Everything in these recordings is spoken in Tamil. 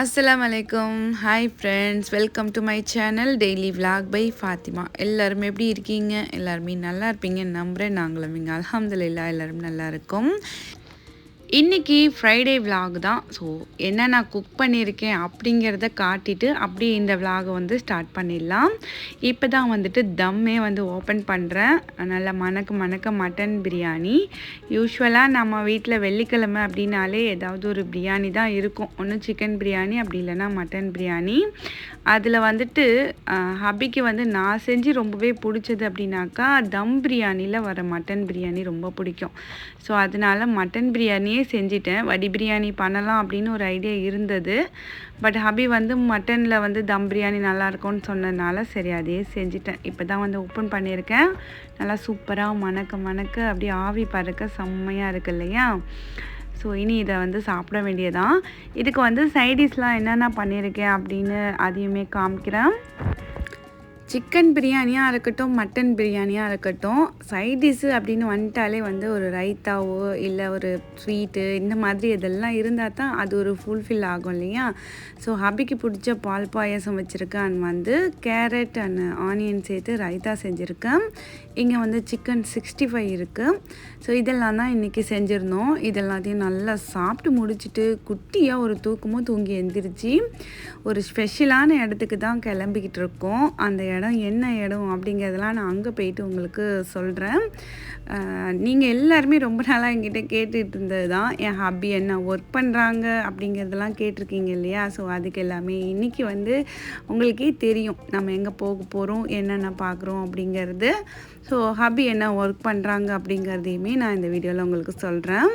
அஸ்லாம் வலைக்கம் hi friends welcome to my channel daily vlog by Fathima எல்லாருமே எப்படி இருக்கீங்க? எல்லாருமே நல்லா இருப்பீங்க நம்புகிறேன் நாங்களும் இங்கே அல்ஹம்துலில்லா எல்லாரும் நல்லா இருக்கும். இன்றைக்கி ஃப்ரைடே விலாக் தான். ஸோ என்ன நான் குக் பண்ணியிருக்கேன் அப்படிங்கிறத காட்டிட்டு அப்படியே இந்த விலாகை வந்து ஸ்டார்ட் பண்ணிடலாம். இப்போ தான் வந்துட்டு தம்மே வந்து ஓப்பன் பண்ணுறேன் நல்லா மணக்க மணக்க மட்டன் பிரியாணி. யூஸ்வலாக நம்ம வீட்டில் வெள்ளிக்கிழமை அப்படின்னாலே ஏதாவது ஒரு பிரியாணி தான் இருக்கும். ஒன்று சிக்கன் பிரியாணி அப்படி இல்லைன்னா மட்டன் பிரியாணி. அதில் வந்துட்டு ஹபிக்கு வந்து நான் செஞ்சு ரொம்பவே பிடிச்சது அப்படின்னாக்கா தம் பிரியாணியில் வர மட்டன் பிரியாணி ரொம்ப பிடிக்கும். ஸோ அதனால மட்டன் பிரியாணியே செஞ்சிட்டேன். வடி பிரியாணி பண்ணலாம் அப்படின்னு ஒரு ஐடியா இருந்தது. பட் ஹபி வந்து மட்டனில் வந்து தம் பிரியாணி நல்லா இருக்கும்னு சொன்னதுனால சரி அதையே செஞ்சிட்டேன். இப்போ தான் வந்து ஓப்பன் பண்ணியிருக்கேன். நல்லா சூப்பராக மணக்க மணக்க அப்படியே ஆவி பறக்க செம்மையாக இருக்கு இல்லையா? ஸோ இனி இதை வந்து சாப்பிட வேண்டியதான் இதுக்கு வந்து சைடிஷ்லாம் என்னென்ன பண்ணியிருக்கேன் அப்படின்னு அதையுமே காமிக்கிறேன். சிக்கன் பிரியாணியாக இருக்கட்டும் மட்டன் பிரியாணியாக இருக்கட்டும் சைட் டிஷ்ஷு அப்படின்னு வந்துட்டாலே வந்து ஒரு ரைத்தாவோ இல்லை ஒரு ஸ்வீட்டு இந்த மாதிரி இதெல்லாம் இருந்தால் தான் அது ஒரு ஃபுல்ஃபில் ஆகும் இல்லையா? ஸோ ஹபிக்கு பிடிச்ச பால் பாயசம் வச்சுருக்கேன் அண்ட் வந்து கேரட் அண்ட் ஆனியன் சேர்த்து ரைத்தா செஞ்சுருக்கேன் இங்கே வந்து சிக்கன் சிக்ஸ்டி ஃபைவ் இருக்குது ஸோ இதெல்லாம் தான் இன்றைக்கி செஞ்சுருந்தோம். இதெல்லாத்தையும் நல்லா சாப்பிட்டு முடிச்சுட்டு குட்டியாக ஒரு தூக்கமும் தூங்கி எந்திரிச்சு ஒரு ஸ்பெஷலான இடத்துக்கு தான் கிளம்பிக்கிட்டு இருக்கோம். அந்த இடம் என்ன இடம் அப்படிங்கிறதெல்லாம் நான் அங்கே போயிட்டு உங்களுக்கு சொல்கிறேன் நீங்கள் எல்லாருமே ரொம்ப நாளாக என்கிட்ட கேட்டுட்டு இருந்தது தான் என் ஹாபி என்ன ஒர்க் பண்ணுறாங்க அப்படிங்கிறதெல்லாம் கேட்டிருக்கீங்க இல்லையா? ஸோ அதுக்கு எல்லாமே இன்றைக்கி வந்து உங்களுக்கே தெரியும். நம்ம எங்கே போக போகிறோம் என்னென்ன பார்க்குறோம் அப்படிங்கிறது. ஸோ ஹாபி என்ன ஒர்க் பண்ணுறாங்க அப்படிங்கிறதையுமே நான் இந்த வீடியோவில் உங்களுக்கு சொல்கிறேன்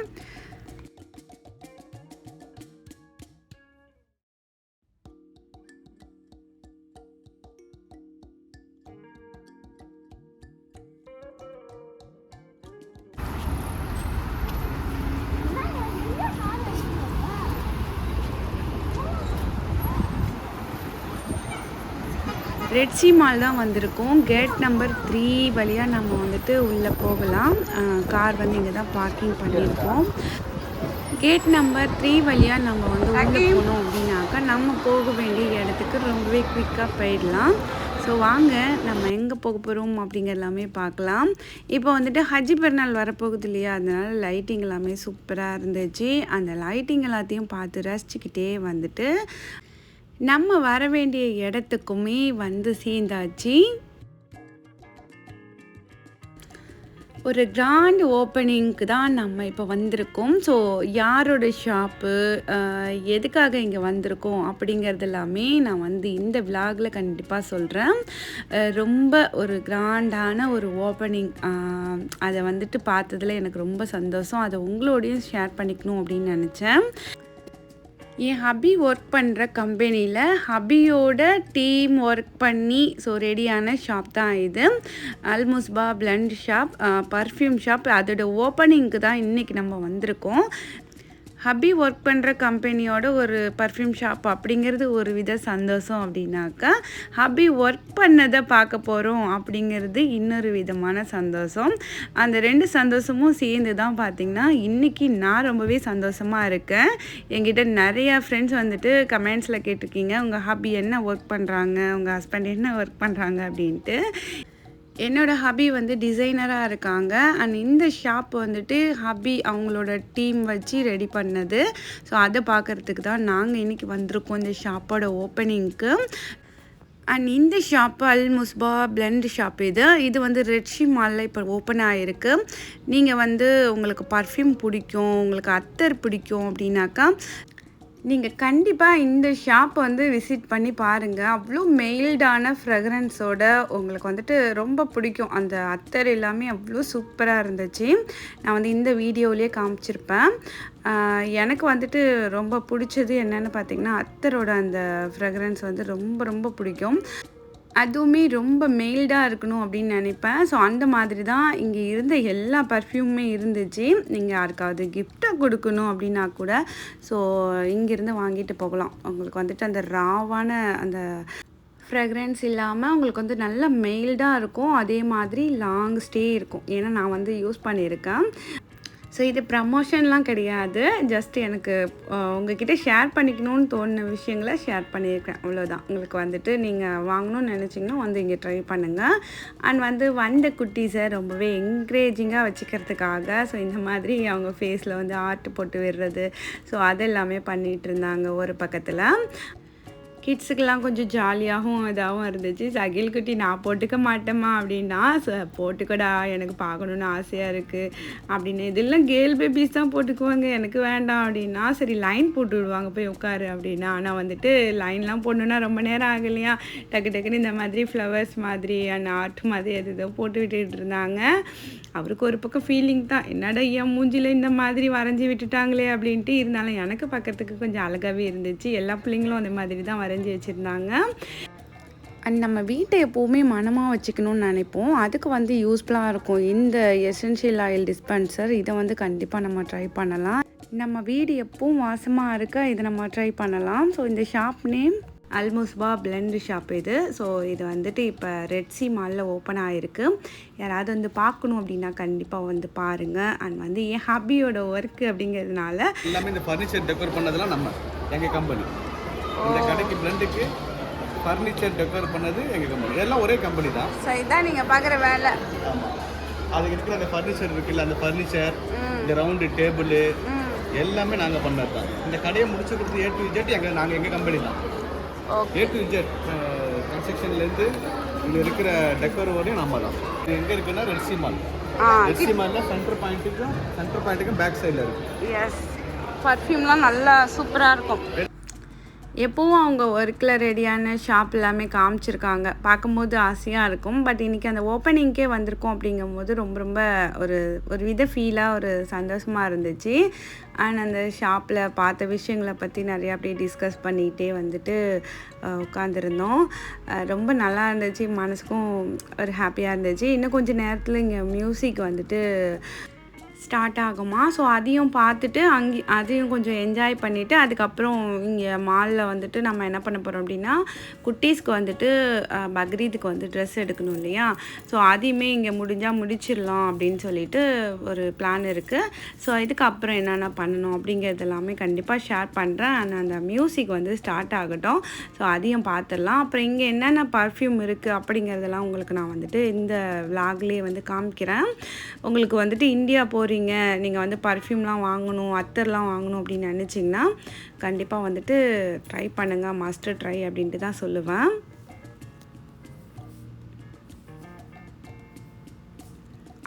ரெட்சி மால் தான் வந்திருக்கோம். கேட் நம்பர் த்ரீ வழியாக நம்ம வந்துட்டு உள்ளே போகலாம். கார் வந்து இங்கே தான் பார்க்கிங் பண்ணியிருக்கோம். கேட் நம்பர் த்ரீ வழியாக நம்ம வந்து உள்ளே போனோம் அப்படின்னாக்கா நம்ம போக வேண்டிய இடத்துக்கு ரொம்பவே குயிக்காக போயிடலாம். ஸோ வாங்க நம்ம எங்கே போக போகிறோம் அப்படிங்கிற எல்லாமே பார்க்கலாம். இப்போ வந்துட்டு ஹஜ்ஜி பெருநாள் வரப்போகுது இல்லையா? அதனால லைட்டிங் எல்லாமே சூப்பராக இருந்துச்சு. அந்த லைட்டிங் எல்லாத்தையும் பார்த்து ரசிச்சுக்கிட்டே வந்துட்டு நம்ம வர வேண்டிய இடத்துக்குமே வந்து சேர்ந்தாச்சு. ஒரு கிராண்ட் ஓப்பனிங்க்கு தான் நம்ம இப்போ வந்திருக்கோம். ஸோ யாரோட ஷாப்பு எதுக்காக இங்கே வந்திருக்கோம் அப்படிங்கிறது எல்லாமே நான் வந்து இந்த விலாகில் கண்டிப்பாக சொல்கிறேன் ரொம்ப ஒரு கிராண்டான ஒரு ஓப்பனிங் அதை வந்துட்டு பார்த்ததில் எனக்கு ரொம்ப சந்தோஷம். அதை உங்களோடையும் ஷேர் பண்ணிக்கணும் அப்படின்னு நினச்சேன். என் ஹபி ஒர்க் பண்ணுற கம்பெனியில் ஹபியோட டீம் ஒர்க் பண்ணி ஸோ ரெடியான ஷாப் தான் இது. அல்முஸ்பா பிளண்ட் ஷாப் பர்ஃப்யூம் ஷாப் அதோட ஓப்பனிங்க்கு தான் இன்றைக்கி நம்ம வந்திருக்கோம். ஹப்பி ஒர்க் பண்ணுற கம்பெனியோட ஒரு பர்ஃப்யூம் ஷாப் அப்படிங்கிறது ஒரு வித சந்தோஷம் அப்படின்னாக்கா ஹபி ஒர்க் பண்ணதை பார்க்க போகிறோம் அப்படிங்கிறது இன்னொரு விதமான சந்தோஷம். அந்த ரெண்டு சந்தோஷமும் சேர்ந்து தான் பார்த்திங்கன்னா இன்றைக்கி நான் ரொம்பவே சந்தோஷமாக இருக்கேன். என்கிட்ட நிறையா ஃப்ரெண்ட்ஸ் வந்துட்டு கமெண்ட்ஸில் கேட்டிருக்கீங்க உங்கள் ஹப்பி என்ன ஒர்க் பண்ணுறாங்க உங்கள் ஹஸ்பண்ட் என்ன ஒர்க் பண்ணுறாங்க அப்படின்ட்டு. என்னோட ஹபி வந்து டிசைனராக இருக்காங்க. அண்ட் இந்த ஷாப் வந்துட்டு ஹபி அவங்களோட டீம் வச்சு ரெடி பண்ணது. ஸோ அதை பார்க்குறதுக்கு தான் நாங்கள் இன்றைக்கி வந்திருக்கோம் இந்த ஷாப்போட ஓப்பனிங்க்கு அண்ட் இந்த ஷாப்பு அல் முஸ்பா பிளெண்ட் ஷாப் இது. இது வந்து ரெட்ஷி மாலில் இப்போ ஓப்பன் ஆகிருக்கு நீங்கள் வந்து உங்களுக்கு பர்ஃப்யூம் பிடிக்கும் உங்களுக்கு அத்தர் பிடிக்கும் அப்படின்னாக்கா நீங்கள் கண்டிப்பாக இந்த ஷாப் வந்து விசிட் பண்ணி பாருங்கள் அவ்வளோ மெயில்டான ஃப்ரெக்ரன்ஸோட உங்களுக்கு வந்துட்டு ரொம்ப பிடிக்கும். அந்த அத்தர் எல்லாமே அவ்வளோ சூப்பராக இருந்துச்சு. நான் வந்து இந்த வீடியோவிலே காமிச்சிருப்பேன். எனக்கு வந்துட்டு ரொம்ப பிடிச்சது என்னென்னு பார்த்தீங்கன்னா அத்தரோட அந்த ஃப்ரெக்ரன்ஸ் வந்து ரொம்ப ரொம்ப பிடிக்கும். அதுவுமே ரொம்ப மெயில்டாக இருக்கணும் அப்படின்னு நினைப்பேன். ஸோ அந்த மாதிரி தான் இங்கே இருந்த எல்லா பர்ஃப்யூமுமே இருந்துச்சு. நீங்கள் யாருக்காவது கிஃப்டாக கொடுக்கணும் அப்படின்னா கூட ஸோ இங்கேருந்து வாங்கிட்டு போகலாம். உங்களுக்கு வந்துட்டு அந்த ராவான அந்த ஃப்ரெக்ரன்ஸ் இல்லாமல் உங்களுக்கு வந்து நல்ல மெயில்டாக இருக்கும். அதே மாதிரி லாங் ஸ்டே இருக்கும். ஏன்னா நான் வந்து யூஸ் பண்ணியிருக்கேன். ஸோ இது ப்ரமோஷன்லாம் கிடையாது. ஜஸ்ட் எனக்கு உங்ககிட்ட ஷேர் பண்ணிக்கணும்னு தோணுன விஷயங்களை ஷேர் பண்ணியிருக்கேன். அவ்வளோதான் உங்களுக்கு வந்துட்டு நீங்கள் வாங்கணும்னு நினச்சிங்கன்னா வந்து இங்கே ட்ரை பண்ணுங்கள் அண்ட் வந்து வந்த குட்டீஸை ரொம்பவே என்கரேஜிங்காக வச்சுக்கிறதுக்காக ஸோ இந்த மாதிரி அவங்க ஃபேஸில் வந்து ஆர்ட் போட்டு விடுறது. ஸோ அதெல்லாமே பண்ணிகிட்டு இருந்தாங்க ஒரு பக்கத்தில். கிட்ஸுக்கெல்லாம் கொஞ்சம் ஜாலியாகவும் இதாகவும் இருந்துச்சு சகில் குட்டி நான் போட்டுக்க மாட்டேம்மா அப்படின்னா "ச- போட்டுக்கடா எனக்கு பார்க்கணுன்னு ஆசையாக இருக்குது அப்படின்னு இதெல்லாம் கேர்ள் பேபிஸ் தான் போட்டுக்குவாங்க எனக்கு வேண்டாம் அப்படின்னா சரி லைன் போட்டு விடுவாங்க போய் உட்காரு அப்படின்னா ஆனால் வந்துட்டு லைன்லாம் போடணுன்னா ரொம்ப நேரம் ஆகலையா டக்கு டக்குன்னு இந்த மாதிரி ஃப்ளவர்ஸ் மாதிரி அந்த ஆர்ட் மாதிரி எது ஏதோ போட்டு விட்டுட்டு இருந்தாங்க. அவருக்கு ஒரு பக்கம் ஃபீலிங் தான். என்னடா ஏன் மூஞ்சியில் இந்த மாதிரி வரைஞ்சி விட்டுட்டாங்களே அப்படின்ட்டு இருந்தாலும் எனக்கு பக்கத்துக்கு கொஞ்சம் அழகாகவே இருந்துச்சு. எல்லா பிள்ளைங்களும் அந்த மாதிரி தான் வரைஞ்சி வச்சுருந்தாங்க. அண்ட் நம்ம வீட்டை எப்போவுமே மனமாக வச்சுக்கணும்னு நினைப்போம். அதுக்கு வந்து யூஸ்ஃபுல்லாக இருக்கும். இந்த எசென்ஷியல் ஆயில் டிஸ்பென்சர் இதை வந்து கண்டிப்பாக நம்ம ட்ரை பண்ணலாம். நம்ம வீடு எப்பவும் வாசமாக இருக்க இதை நம்ம ட்ரை பண்ணலாம். ஸோ இந்த ஷாப் நேம் அல்முஸ்பா பிளெண்ட் ஷாப் இது. ஸோ இது வந்துட்டு இப்போ ரெட்சி மாலில் ஓப்பன் ஆகிருக்கு யாராவது வந்து பார்க்கணும் அப்படின்னா கண்டிப்பாக வந்து பாருங்கள் அண்ட் வந்து என் ஹாபியோட ஒர்க்கு அப்படிங்கிறதுனால எல்லாமே இந்த ஃபர்னிச்சர் டெக்கோர் பண்ணதெல்லாம் நம்ம எங்கள் கம்பெனி இந்த கடைக்கு பிளண்டுக்கு ஃபர்னிச்சர் டெக்கோர் பண்ணது எங்கள் கம்பெனி எல்லாம் ஒரே கம்பெனி தான். ஸோ இதான் நீங்கள் பார்க்குற வேலை. ஆமாம் அதுக்கு இருக்கிற அந்த ஃபர்னிச்சர் இருக்குல்ல அந்த ஃபர்னிச்சர் இந்த ரவுண்டு டேபிள் எல்லாமே நாங்கள் பண்ணது தான். இந்த கடையை முடிச்சு கொடுத்து ஏ டு இஜெட் எங்கள் நாங்கள் எங்கள் கம்பெனி தான். ஏ டு இஜெட் கன்ஸ்ட்ரக்ஷன்லேருந்து இங்கே இருக்கிற டெக்கோர் வரையும் நம்ம தான். இது எங்கே இருக்குன்னா ரெட்சி மால் ரெட்சி மாலில் சென்டர் பாயிண்ட்டுக்கும் சென்டர் பாயிண்ட்டுக்கும் பேக் சைடில் இருக்குது எஸ் பர்ஃப்யூம்லாம் நல்லா சூப்பராக இருக்கும். எப்போவும் அவங்க ஒர்க்கில் ரெடியான ஷாப் எல்லாமே காமிச்சிருக்காங்க. பார்க்கும்போது ஆசையாக இருக்கும். பட் இன்றைக்கி அந்த ஓப்பனிங்க்கே வந்திருக்கோம் அப்படிங்கும்போது ரொம்ப ரொம்ப ஒரு ஒரு வித ஃபீலாக ஒரு சந்தோஷமாக இருந்துச்சு. அண்ட் அந்த ஷாப்பில் பார்த்த விஷயங்களை பற்றி நிறையா அப்படியே டிஸ்கஸ் பண்ணிகிட்டே வந்துட்டு உட்காந்துருந்தோம் ரொம்ப நல்லா இருந்துச்சு. மனசுக்கும் ஒரு ஹாப்பியாக இருந்துச்சு. இன்னும் கொஞ்சம் நேரத்தில் இங்கே மியூசிக் வந்துட்டு ஸ்டார்ட் ஆகுமா? ஸோ அதையும் பார்த்துட்டு அங்கே அதையும் கொஞ்சம் என்ஜாய் பண்ணிவிட்டு அதுக்கப்புறம் இங்கே மாலில் வந்துட்டு நம்ம என்ன பண்ண போகிறோம் அப்படின்னா குட்டீஸ்க்கு வந்துட்டு பக்ரீதுக்கு வந்து ட்ரெஸ் எடுக்கணும் இல்லையா? ஸோ அதையுமே இங்கே முடிஞ்சால் முடிச்சிடலாம் அப்படின்னு சொல்லிட்டு ஒரு பிளான் இருக்குது ஸோ இதுக்கப்புறம் என்னென்ன பண்ணணும் அப்படிங்கிறது எல்லாமே கண்டிப்பாக ஷேர் பண்ணுறேன் ஆனால் அந்த மியூசிக் வந்து ஸ்டார்ட் ஆகட்டும். ஸோ அதையும் பார்த்துடலாம். அப்புறம் இங்கே என்னென்ன பர்ஃப்யூம் இருக்குது அப்படிங்கிறதெல்லாம் உங்களுக்கு நான் வந்துட்டு இந்த விலாக்லேயே வந்து காமிக்கிறேன். உங்களுக்கு வந்துட்டு இந்தியா போகிறீங்க நீங்கள் வந்து பர்ஃப்யூம்லாம் வாங்கணும் அத்தர்லாம் வாங்கணும் அப்படின்னு நினச்சிங்கன்னா கண்டிப்பாக வந்துட்டு ட்ரை பண்ணுங்கள் மாஸ்டர் ட்ரை அப்படின்ட்டு தான் சொல்லுவேன்.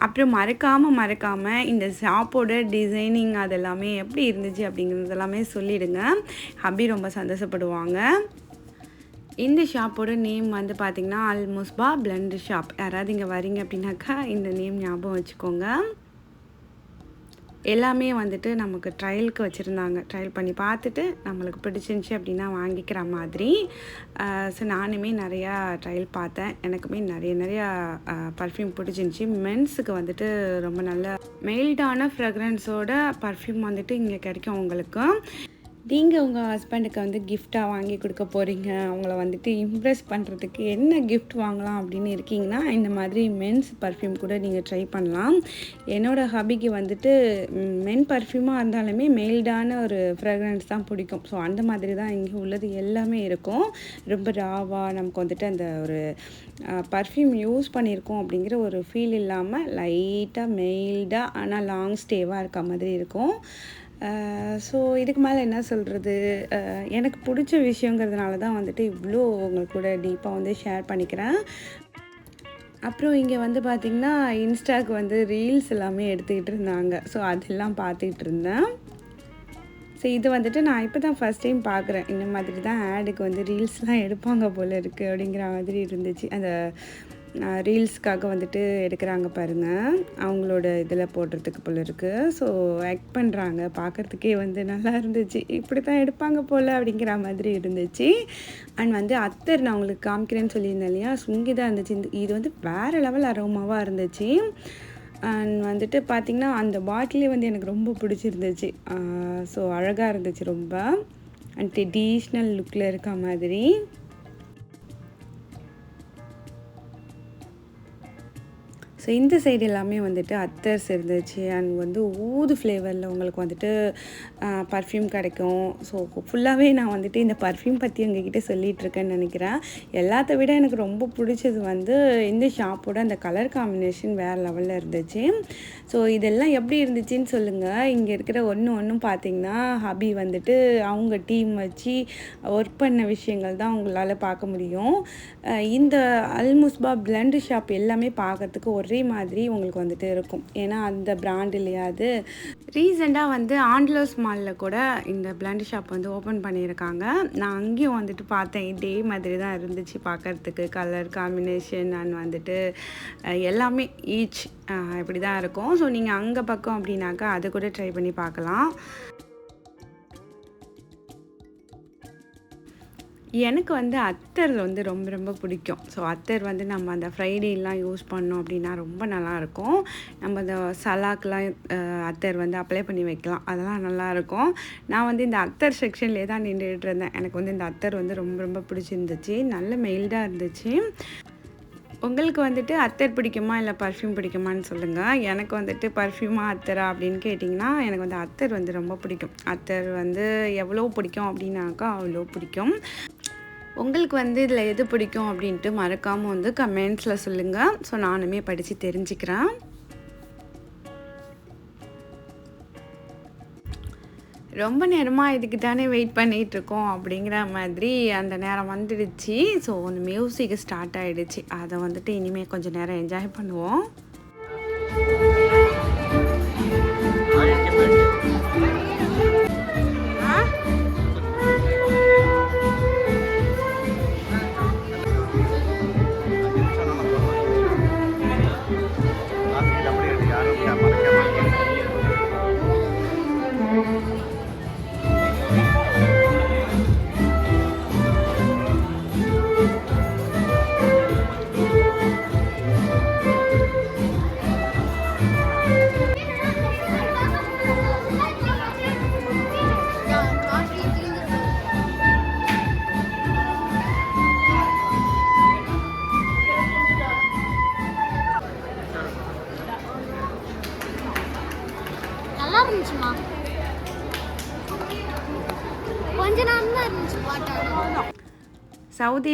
அப்புறம் மறக்காமல் மறக்காமல் இந்த ஷாப்போட டிசைனிங் அதெல்லாமே எப்படி இருந்துச்சு அப்படிங்கிறது எல்லாமே சொல்லிடுங்க. ஹபி ரொம்ப சந்தோஷப்படுவாங்க. இந்த ஷாப்போட நேம் வந்து பார்த்திங்கன்னா அல் முஸ்பா பிளண்ட் ஷாப் யாராவது இங்கே வரீங்க அப்படின்னாக்கா இந்த நேம் ஞாபகம் வச்சுக்கோங்க. எல்லாமே வந்துட்டு நமக்கு ட்ரையலுக்கு வச்சுருந்தாங்க. ட்ரையல் பண்ணி பார்த்துட்டு நம்மளுக்கு பிடிச்சிருந்துச்சி அப்படின்னா வாங்கிக்கிற மாதிரி. ஸோ நானுமே நிறையா ட்ரையல் பார்த்தேன். எனக்குமே நிறைய நிறையா பர்ஃப்யூம் பிடிச்சிருந்துச்சி. மென்ஸுக்கு வந்துட்டு ரொம்ப நல்ல மெயில்டான ஃப்ரெக்ரன்ஸோட பர்ஃப்யூம் வந்துட்டு இங்கே கிடைக்கும் உங்களுக்கு. நீங்கள் உங்கள் ஹஸ்பண்டுக்கு வந்து கிஃப்டாக வாங்கி கொடுக்க போகிறீங்க அவங்கள வந்துட்டு இம்ப்ரெஸ் பண்ணுறதுக்கு என்ன கிஃப்ட் வாங்கலாம் அப்படின்னு இருக்கீங்கன்னா இந்த மாதிரி மென்ஸ் பர்ஃப்யூம் கூட நீங்கள் ட்ரை பண்ணலாம். என்னோடய ஹபிக்கு வந்துட்டு மென் பர்ஃப்யூமாக இருந்தாலுமே மெயில்டான ஒரு ஃப்ரெக்ரன்ஸ் தான் பிடிக்கும். ஸோ அந்த மாதிரி தான் இங்கே உள்ளது எல்லாமே இருக்கும். ரொம்ப ராவாக நமக்கு வந்துட்டு அந்த ஒரு பர்ஃப்யூம் யூஸ் பண்ணியிருக்கோம் அப்படிங்கிற ஒரு ஃபீல் இல்லாமல் லைட்டாக மெயில்டாக ஆனால் லாங் ஸ்டேவாக இருக்க மாதிரி இருக்கும். ஸோ இதுக்கு மேலே என்ன சொல்கிறது எனக்கு பிடிச்ச விஷயங்கிறதுனால தான் வந்துட்டு இவ்வளோ உங்கள் கூட டீப்பாக வந்து ஷேர் பண்ணிக்கிறேன். அப்புறம் இங்கே வந்து பார்த்திங்கன்னா இன்ஸ்டாக்கு வந்து ரீல்ஸ் எல்லாமே எடுத்துக்கிட்டு இருந்தாங்க. ஸோ அதெல்லாம் பார்த்துக்கிட்டு இருந்தேன். ஸோ இது வந்துட்டு நான் இப்போ தான் ஃபஸ்ட் டைம் பார்க்குறேன் இந்த மாதிரி தான் ஆடுக்கு வந்து ரீல்ஸ்லாம் எடுப்பாங்க போல் இருக்குது அப்படிங்கிற மாதிரி இருந்துச்சு. அந்த ரீல்ஸ்க்காக வந்துட்டு எடுக்கிறாங்க பாருங்கள் அவங்களோட இதில் போடுறதுக்கு போல் இருக்குது ஸோ ஆக்ட் பண்ணுறாங்க பார்க்குறதுக்கே வந்து நல்லா இருந்துச்சு. இப்படி தான் எடுப்பாங்க போல் அப்படிங்கிற மாதிரி இருந்துச்சு. அண்ட் வந்து அத்தர் நான் உங்களுக்கு காமிக்கிறேன்னு சொல்லியிருந்தேன் இல்லையா? சுங்கி தான் இருந்துச்சு. இந்த- இது வந்து வேறு லெவல் அரோமாவாக இருந்துச்சு. அண்ட் வந்துட்டு பார்த்திங்கன்னா அந்த பாட்டிலே வந்து எனக்கு ரொம்ப பிடிச்சிருந்துச்சு. ஸோ அழகாக இருந்துச்சு ரொம்ப. அண்ட் ட்ரெடிஷ்னல் லுக்கில் இருக்க மாதிரி. ஸோ இந்த சைடு எல்லாமே வந்துட்டு அத்தர்ஸ் இருந்துச்சு அண்ட் வந்து ஊது ஃப்ளேவரில் உங்களுக்கு வந்துட்டு பர்ஃப்யூம் கிடைக்கும். ஸோ ஃபுல்லாகவே நான் வந்துட்டு இந்த பர்ஃப்யூம் பற்றி உங்ககிட்ட சொல்லிகிட்ருக்கேன்னு நினைக்கிறேன். எல்லாத்த விட எனக்கு ரொம்ப பிடிச்சது வந்து இந்த ஷாப்போட அந்த கலர் காம்பினேஷன் வேறு லெவலில் இருந்துச்சு. ஸோ இதெல்லாம் எப்படி இருந்துச்சுன்னு சொல்லுங்கள் இங்கே இருக்கிற ஒன்று ஒன்றும் பார்த்தீங்கன்னா ஹபி வந்துட்டு அவங்க டீம் வச்சு ஒர்க் பண்ண விஷயங்கள் தான் உங்களால் பார்க்க முடியும். இந்த அல்முஸ்பா பிளண்டு ஷாப் எல்லாமே பார்க்கறதுக்கு ஒரே மாதிரி உங்களுக்கு வந்துட்டு இருக்கும். ஏன்னா அந்த பிராண்ட் இல்லையா அது? ரீசெண்டாக வந்து ஆண்ட்லோஸ் மாலில் கூட இந்த பிளண்டு ஷாப் வந்து ஓப்பன் பண்ணியிருக்காங்க. நான் அங்கேயும் வந்துட்டு பார்த்தேன். இதே மாதிரி தான் இருந்துச்சு பார்க்கறதுக்கு. கலர் காம்பினேஷன் அண்ட் வந்துட்டு எல்லாமே ஈச் இப்படி தான் இருக்கும். ஸோ நீங்கள் அங்கே பக்கம் அப்படின்னாக்கா அதை கூட ட்ரை பண்ணி பார்க்கலாம். எனக்கு வந்து அத்தர் வந்து ரொம்ப ரொம்ப பிடிக்கும். ஸோ அத்தர் வந்து நம்ம அந்த ஃப்ரைடேலாம் யூஸ் பண்ணோம் அப்படின்னா ரொம்ப நல்லாயிருக்கும். நம்ம அந்த சலாக்கெலாம் அத்தர் வந்து அப்ளை பண்ணி வைக்கலாம். அதெல்லாம் நல்லாயிருக்கும். நான் வந்து இந்த அத்தர் செக்ஷன்லேயே தான் நின்றுட்டு இருந்தேன். எனக்கு வந்து இந்த அத்தர் வந்து ரொம்ப ரொம்ப பிடிச்சிருந்துச்சு. நல்ல மெயில்டாக இருந்துச்சு. உங்களுக்கு வந்துட்டு அத்தர் பிடிக்குமா? இல்லை பர்ஃப்யூம் பிடிக்குமான்னு சொல்லுங்கள் எனக்கு வந்துட்டு பர்ஃப்யூமா அத்தரா அப்படின்னு கேட்டிங்கன்னா எனக்கு வந்து அத்தர் வந்து ரொம்ப பிடிக்கும். அத்தர் வந்து எவ்வளோ பிடிக்கும் அப்படின்னாக்கா அவ்வளோ பிடிக்கும். உங்களுக்கு வந்து இதில் எது பிடிக்கும் அப்படின்ட்டு மறக்காமல் வந்து கமெண்ட்ஸில் சொல்லுங்கள் ஸோ நானுமே படித்து தெரிஞ்சுக்கிறேன். ரொம்ப நேரமாக இதுக்கு தானே வெயிட் பண்ணிகிட்ருக்கோம் அப்படிங்கிற மாதிரி அந்த நேரம் வந்துடுச்சு. ஸோ ஒன்று மியூசிக் ஸ்டார்ட் ஆகிடுச்சு அதை வந்துட்டு இனிமேல் கொஞ்சம் நேரம் என்ஜாய் பண்ணுவோம்.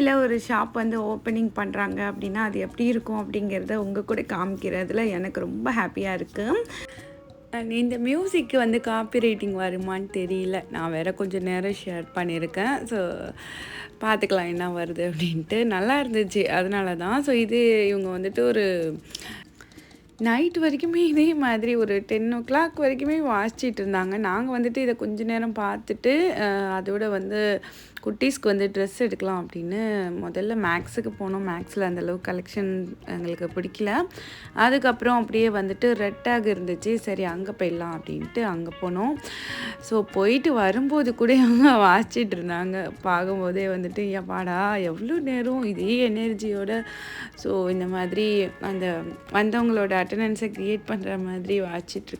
சவுதியில் ஒரு ஷாப் வந்து ஓப்பனிங் பண்ணுறாங்க அப்படின்னா அது எப்படி இருக்கும் அப்படிங்கிறத உங்கள் கூட காமிக்கிறதுல எனக்கு ரொம்ப ஹாப்பியாக இருக்குது இந்த மியூசிக்கு வந்து காப்பி ரைட்டிங் வருமான்னு தெரியல. நான் வேறு கொஞ்சம் நேரம் ஷேர் பண்ணியிருக்கேன். ஸோ பார்த்துக்கலாம் என்ன வருது அப்படின்ட்டு. நல்லா இருந்துச்சு. அதனால தான் ஸோ இது இவங்க வந்துட்டு ஒரு நைட் வரைக்குமே இதே மாதிரி ஒரு டென் ஓ கிளாக் வரைக்குமே வாசிச்சிட்டு இருந்தாங்க. நாங்கள் வந்துட்டு இதை கொஞ்ச நேரம் பார்த்துட்டு அதோட வந்து குட்டீஸ்க்கு வந்து ட்ரெஸ் எடுக்கலாம் அப்படின்னு முதல்ல மேக்ஸுக்கு போனோம். மேக்ஸில் அந்தளவுக்கு கலெக்ஷன் எங்களுக்கு பிடிக்கல. அதுக்கப்புறம் அப்படியே வந்துட்டு ரெட் டேக் இருந்துச்சு. சரி அங்கே போயிடலாம் அப்படின்ட்டு அங்கே போனோம். ஸோ போயிட்டு வரும்போது கூட அவங்க வாசிச்சிட்டு இருந்தாங்க. பார்க்கும்போதே வந்துட்டு ஏன் பாடா எவ்வளோ நேரம்? இதே எனர்ஜியோட ஸோ இந்த மாதிரி அந்த வந்தவங்களோட அட்டண்டன்ஸை க்ரியேட் பண்ணுற மாதிரி வாசிச்சிட்டு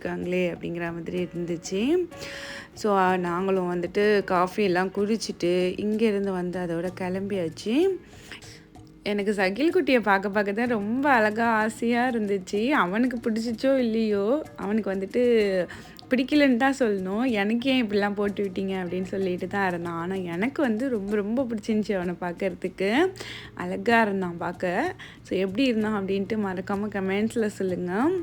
அப்படிங்கிற மாதிரி இருந்துச்சு. ஸோ நாங்களும் வந்துட்டு காஃபி எல்லாம் குடிச்சிட்டு இங்கேருந்து வந்து அதோட கிளம்பியாச்சு. எனக்கு சகில் குட்டியை பார்க்க பார்க்க தான் ரொம்ப அழகாக ஆசையாக இருந்துச்சு. அவனுக்கு பிடிச்சிச்சோ இல்லையோ அவனுக்கு வந்துட்டு பிடிக்கலன்னு தான் சொல்லணும். எனக்கு ஏன் இப்படிலாம் போட்டு விட்டீங்க அப்படின்னு சொல்லிட்டு தான் இருந்தான். ஆனால் எனக்கு வந்து ரொம்ப ரொம்ப பிடிச்சிருந்துச்சி அவனை பார்க்கறதுக்கு. அழகாக இருந்தான் பார்க்க. ஸோ எப்படி இருந்தான் அப்படின்ட்டு மறக்காமல் கமெண்ட்ஸில் சொல்லுங்கள்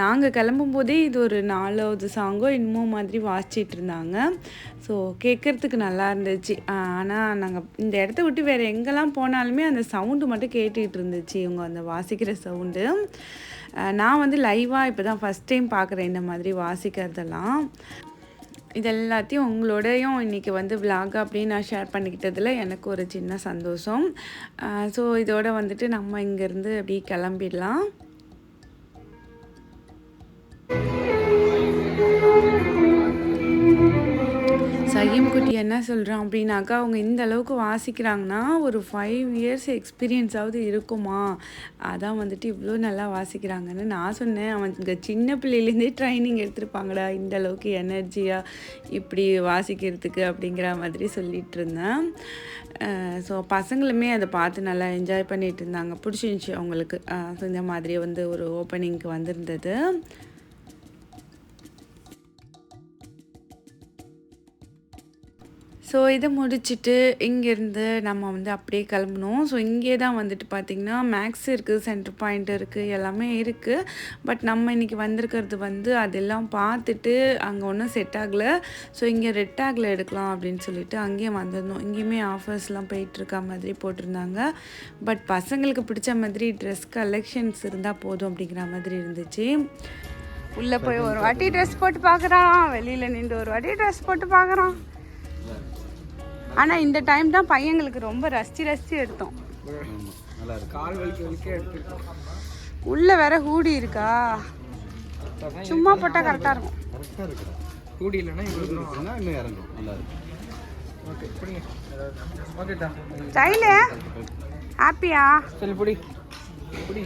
நாங்கள் கிளம்பும்போதே இது ஒரு நாலாவது சாங்கோ என்னமோ மாதிரி வாசிச்சிட்டு இருந்தாங்க. ஸோ கேட்குறதுக்கு நல்லா இருந்துச்சு. ஆனால் நாங்கள் இந்த இடத்த விட்டு வேறு எங்கெல்லாம் போனாலுமே அந்த சவுண்டு மட்டும் கேட்டுக்கிட்டு இருந்துச்சு. இவங்க அந்த வாசிக்கிற சவுண்டு நான் வந்து லைவாக இப்போ தான் ஃபஸ்ட் டைம் பார்க்குறேன் இந்த மாதிரி வாசிக்கிறதெல்லாம். இது எல்லாத்தையும் உங்களோடையும் இன்றைக்கி வந்து vlog அப்படின்னு நான் ஷேர் பண்ணிக்கிட்டதில் எனக்கு ஒரு சின்ன சந்தோஷம். ஸோ இதோட வந்துட்டு நம்ம இங்கேருந்து அப்படியே கிளம்பிடலாம். குட்டி என்ன சொல்கிறான் அப்படின்னாக்கா அவங்க இந்த அளவுக்கு வாசிக்கிறாங்கன்னா ஒரு ஃபைவ் இயர்ஸ் எக்ஸ்பீரியன்ஸாவது இருக்குமா? அதான் வந்துட்டு இவ்வளோ நல்லா வாசிக்கிறாங்கன்னு நான் சொன்னேன். அவங்க சின்ன பிள்ளையிலேருந்தே ட்ரைனிங் எடுத்திருப்பாங்கடா இந்த அளவுக்கு எனர்ஜியாக இப்படி வாசிக்கிறதுக்கு அப்படிங்கிற மாதிரி சொல்லிட்டு இருந்தேன். ஸோ பசங்களுமே அதை பார்த்து நல்லா என்ஜாய் பண்ணிட்டு இருந்தாங்க. பிடிச்சிருந்துச்சி அவங்களுக்கு. ஸோ இந்த மாதிரி வந்து ஒரு ஓப்பனிங்க்கு வந்திருந்தது. ஸோ இதை முடிச்சுட்டு இங்கேருந்து நம்ம வந்து அப்படியே கிளம்பணும் ஸோ இங்கே தான் வந்துட்டு பார்த்திங்கன்னா மேக்ஸ் இருக்குது சென்டர் பாயிண்ட் இருக்குது எல்லாமே இருக்குது பட் நம்ம இன்றைக்கி வந்திருக்கிறது வந்து அதெல்லாம் பார்த்துட்டு அங்கே ஒன்றும் செட் ஆகலை. ஸோ இங்கே ரெட் டேக்கில் எடுக்கலாம் அப்படின்னு சொல்லிட்டு அங்கேயும் வந்திருந்தோம். இங்கேயுமே ஆஃபர்ஸ்லாம் போயிட்டுருக்க மாதிரி போட்டிருந்தாங்க. பட் பசங்களுக்கு பிடிச்ச மாதிரி ட்ரெஸ் கலெக்ஷன்ஸ் இருந்தால் போதும் அப்படிங்கிற மாதிரி இருந்துச்சு. உள்ளே போய் ஒரு வாட்டி ட்ரெஸ் போட்டு பார்க்குறான். வெளியில் நின்று ஒரு வாட்டி ட்ரெஸ் போட்டு பார்க்குறான். ஆனால் இந்த டைம் தான் பையங்களுக்கு ரொம்ப ரசிச்சு ரசிச்சு எடுத்தோம். உள்ள வேற ஹூடி இருக்கா? சும்மா போட்டால் கரெக்டாக இருக்கும். கூடி இல்லைன்னா இன்னும் இறங்கும். நல்லா ஹாப்பியா சரி பிடி. பிடி.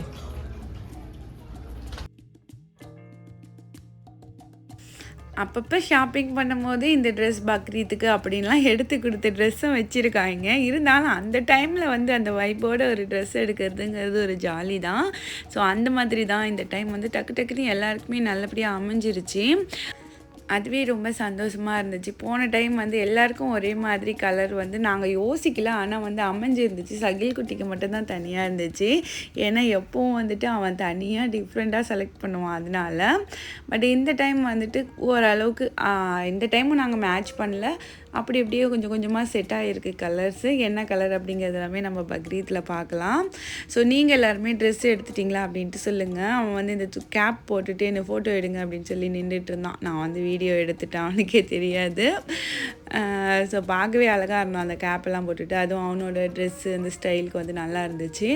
அப்பப்போ ஷாப்பிங் பண்ணும்போது இந்த ட்ரெஸ் பக்ரீத்துக்கு அப்படின்லாம் எடுத்து கொடுத்த ட்ரெஸ்ஸும் வச்சுருக்காங்க. இருந்தாலும் அந்த டைமில் வந்து அந்த வைப்போட ஒரு ட்ரெஸ் எடுக்கிறதுங்கிறது ஒரு ஜாலி தான். ஸோ அந்த மாதிரி தான் இந்த டைம் வந்து டக்கு டக்குன்னு எல்லாருக்குமே நல்லபடியாக அமைஞ்சிருச்சு. அதுவே ரொம்ப சந்தோஷமாக இருந்துச்சு. போன டைம் வந்து எல்லாருக்கும் ஒரே மாதிரி கலர் வந்து நாங்கள் யோசிக்கல. ஆனால் வந்து அமைஞ்சிருந்துச்சு. சகில் குட்டிக்கு மட்டும்தான் தனியாக இருந்துச்சு. ஏன்னா எப்பவும் வந்துட்டு அவன் தனியாக டிஃப்ரெண்ட்டாக செலக்ட் பண்ணுவான். அதனால பட் இந்த டைம் வந்துட்டு ஓரளவுக்கு இந்த டைமும் நாங்கள் மேட்ச் பண்ணல. அப்படி அப்படியே கொஞ்சம் கொஞ்சமாக செட் ஆகிருக்கு கலர்ஸு என்ன கலர் அப்படிங்கிறது எல்லாமே நம்ம பக்ரீத்தில் பார்க்கலாம். ஸோ நீங்கள் எல்லாருமே ட்ரெஸ் எடுத்துட்டிங்களா அப்படின்ட்டு சொல்லுங்கள் அவன் வந்து இந்த கேப் போட்டுட்டு என்னை ஃபோட்டோ எடுங்க அப்படின்னு சொல்லி நின்றுட்டு இருந்தான். நான் வந்து வீடியோ எடுத்துட்டேன். அவனுக்கே தெரியாது. ஸோ பார்க்கவே அழகாக இருந்தான் அந்த கேப்பெல்லாம் போட்டுட்டு. அதுவும் அவனோட ட்ரெஸ்ஸு அந்த ஸ்டைலுக்கு வந்து நல்லா இருந்துச்சு.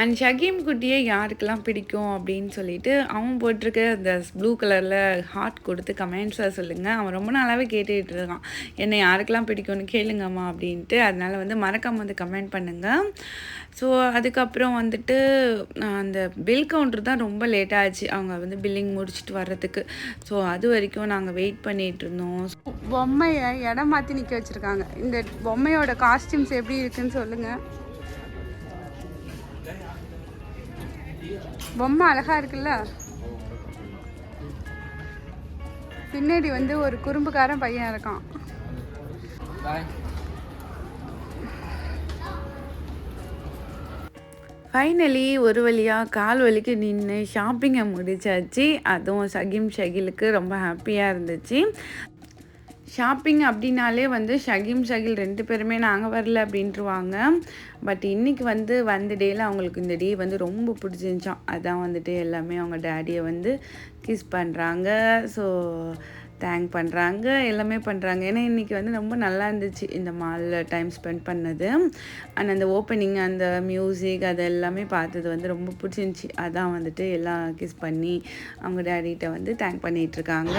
அண்ட் ஷகீம் குட்டியை யாருக்கெல்லாம் பிடிக்கும் அப்படின்னு சொல்லிட்டு அவன் போட்டிருக்க அந்த ப்ளூ கலரில் ஹார்ட் கொடுத்து கமெண்ட்ஸாக சொல்லுங்கள் அவன் ரொம்ப நாளாகவே கேட்டுக்கிட்டு இருக்கான். என்னை யாருக்கெல்லாம் பிடிக்கும்னு கேளுங்கம்மா அப்படின்ட்டு. அதனால் வந்து மறக்காமல் வந்து கமெண்ட் பண்ணுங்கள் ஸோ அதுக்கப்புறம் வந்துட்டு நான் அந்த பில் கவுண்டர் தான் ரொம்ப லேட் ஆச்சு. அவங்க வந்து பில்லிங் முடிச்சுட்டு வர்றதுக்கு. ஸோ அது வரைக்கும் நாங்கள் வெயிட் பண்ணிகிட்டு இருந்தோம். பொம்மையை இடம் மாற்றி நிற்க வச்சுருக்காங்க. இந்த பொம்மையோட காஸ்டியூம்ஸ் எப்படி இருக்குன்னு சொல்லுங்கள் பொம்மை அழகா இருக்குல்ல? பின்னாடி வந்து ஒரு குறும்புக்காரன் பையன் இருக்கான். ஃபைனலி ஒரு வழியாக கால் வலிக்கு நின்று ஷாப்பிங்கை முடிச்சாச்சு. அதுவும் சகிம் ஷகிலுக்கு ரொம்ப ஹாப்பியாக இருந்துச்சு. ஷாப்பிங் அப்படின்னாலே வந்து ஷகிம் ஷகில் ரெண்டு பேருமே நாங்கள் வரல அப்படின்ட்டுருவாங்க பட் இன்றைக்கி வந்து வந்த டேயில் அவங்களுக்கு இந்த டே வந்து ரொம்ப பிடிச்சிருந்துச்சான் அதான் வந்துட்டு எல்லாமே அவங்க டேடியை வந்து கிஸ் பண்ணுறாங்க ஸோ தேங்க் பண்ணுறாங்க எல்லாமே பண்ணுறாங்க ஏன்னா இன்றைக்கி வந்து ரொம்ப நல்லா இருந்துச்சு இந்த மாலில் டைம் ஸ்பெண்ட் பண்ணது. அண்ட் அந்த ஓப்பனிங் அந்த மியூசிக் அது எல்லாமே பார்த்தது வந்து ரொம்ப பிடிச்சிருந்துச்சி. அதான் வந்துட்டு எல்லாம் கிஸ் பண்ணி அவங்க டேடிகிட்ட வந்து தேங்க் பண்ணிகிட்ருக்காங்க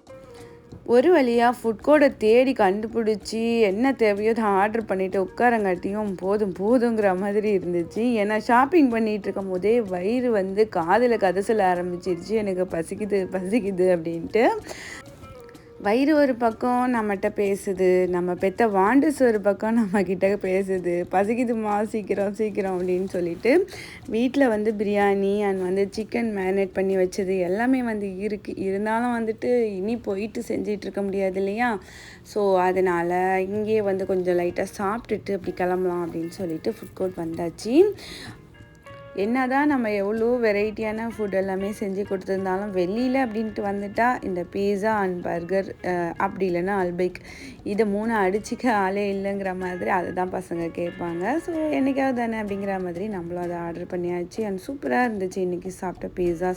ஒரு வழியாக ஃபுட் கோடை தேடி கண்டுபிடிச்சி என்ன தேவையோ அதை ஆர்டர் பண்ணிவிட்டு உட்காரங்காட்டியும் போதும் போதுங்கிற மாதிரி இருந்துச்சு. ஏன்னா ஷாப்பிங் பண்ணிகிட்டு இருக்கும் போதே வயிறு வந்து காதில் கதை சொல்ல ஆரம்பிச்சிருச்சு. எனக்கு பசிக்குது பசிக்குது அப்படின்ட்டு. வயிறு ஒரு பக்கம் நம்மகிட்ட பேசுது நம்ம பெத்த வாண்டஸ் ஒரு பக்கம் நம்மக்கிட்ட பேசுது. பசிக்குதுமா? சீக்கிரம் சீக்கிரம் அப்படின்னு சொல்லிட்டு வீட்டில் வந்து பிரியாணி அண்ட் வந்து சிக்கன் மேரினேட் பண்ணி வச்சது எல்லாமே வந்து இருக்குது இருந்தாலும் வந்துட்டு இனி போயிட்டு செஞ்சிகிட்ருக்க இருக்க முடியாது இல்லையா? ஸோ அதனால் இங்கேயே வந்து கொஞ்சம் லைட்டாக சாப்பிட்டுட்டு அப்படி கிளம்பலாம் அப்படின்னு சொல்லிட்டு ஃபுட் கோர்ட் வந்தாச்சு. என்னதான் நம்ம எவ்வளோ வெரைட்டியான ஃபுட் எல்லாமே செஞ்சு கொடுத்துருந்தாலும் வெளியில் அப்படின்ட்டு வந்துட்டால் இந்த பீஸா அண்ட் பர்கர் அப்படி இல்லைன்னா அல்பைக் இதை மூணு அடிச்சிக்க ஆளே இல்லைங்கிற மாதிரி அதை தான் பசங்க கேட்பாங்க. ஸோ என்னைக்காவது தானே அப்படிங்கிற மாதிரி நம்மளும் அதை ஆர்டர் பண்ணியாச்சு. அண்ட் சூப்பராக இருந்துச்சு இன்றைக்கி சாப்பிட்ட பீஸா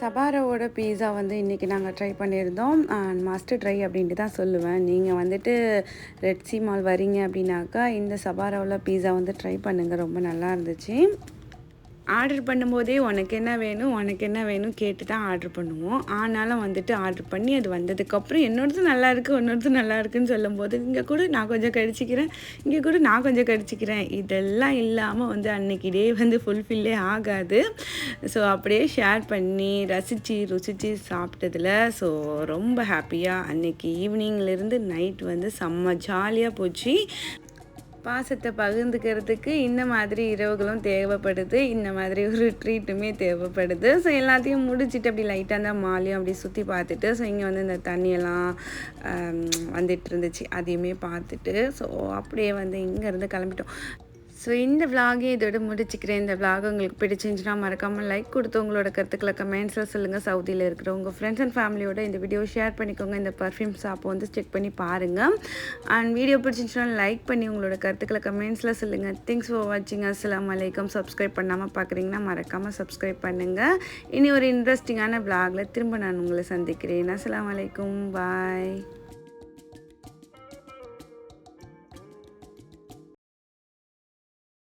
சபாரோவோட பீஸா வந்து இன்றைக்கி நாங்கள் ட்ரை பண்ணியிருந்தோம். அண்ட் மாஸ்டர் ட்ரை அப்படின்ட்டு தான் சொல்லுவேன். நீங்கள் வந்துட்டு ரெட் சி மால் வரீங்க அப்படின்னாக்கா இந்த சபாரோவில் பீஸா வந்து ட்ரை பண்ணுங்கள் ரொம்ப நல்லா இருந்துச்சு. ஆர்டர் பண்ணும்போதே உனக்கு என்ன வேணும் உனக்கு என்ன வேணும் கேட்டு தான் ஆர்டர் பண்ணுவோம். ஆனாலும் வந்துட்டு ஆர்டர் பண்ணி அது வந்ததுக்கப்புறம் என்னோடது நல்லா இருக்குது உன்னோடது நல்லா இருக்குன்னு சொல்லும்போது இங்கே கூட நான் கொஞ்சம் கடிச்சிக்கிறேன் இங்கே கூட நான் கொஞ்சம் கடிச்சிக்கிறேன். இதெல்லாம் இல்லாமல் வந்து அன்னைக்கு டே வந்து ஃபுல்ஃபில்லே ஆகாது. ஸோ அப்படியே ஷேர் பண்ணி ரசித்து ருசித்து சாப்பிட்டதில் ஸோ ரொம்ப ஹாப்பியாக அன்னைக்கு ஈவினிங்லேருந்து நைட் வந்து செம்ம ஜாலியாக போச்சு. பாசத்தை பகிர்ந்துக்கிறதுக்கு இந்த மாதிரி இரவுகளும் தேவைப்படுது. இந்த மாதிரி ஒரு ட்ரீட்டுமே தேவைப்படுது. ஸோ எல்லாத்தையும் முடிச்சுட்டு அப்படி லைட்டாக அந்த மாலையும் அப்படி சுற்றி பார்த்துட்டு ஸோ இங்கே வந்து இந்த தண்ணியெல்லாம் வந்துட்டு இருந்துச்சு. அதையுமே பார்த்துட்டு ஸோ அப்படியே வந்து இங்கேருந்து கிளம்பிட்டோம். ஸோ இந்த விலாகே இதோட முடிச்சுக்கிறேன். இந்த விலாக் உங்களுக்கு பிடிச்சிருந்துச்சுன்னா மறக்காமல் லைக் கொடுத்து உங்களோட கருத்துக்களை கமெண்ட்ஸில் சொல்லுங்கள் சவுதியில் இருக்கிற உங்கள் ஃப்ரெண்ட்ஸ் அண்ட் ஃபேமிலியோட இந்த வீடியோ ஷேர் பண்ணிக்கோங்க. இந்த பர்ஃப்யூம் ஷாப்பை வந்து செக் பண்ணி பாருங்கள் அண்ட் வீடியோ பிடிச்சிருந்துச்சுன்னா லைக் பண்ணி உங்களோட கருத்துக்களை கமெண்ட்ஸில் சொல்லுங்கள் தேங்க்ஸ் ஃபார் வாட்சிங் அஸ்லாம் வலைக்கம் சப்ஸ்கிரைப் பண்ணாமல் பார்க்குறீங்கன்னா மறக்காமல் சப்ஸ்கிரைப் பண்ணுங்கள் இனி ஒரு இன்ட்ரெஸ்டிங்கான விலாகில் திரும்ப நான் உங்களை சந்திக்கிறேன். அஸ்லாம் வலைக்கும் பாய்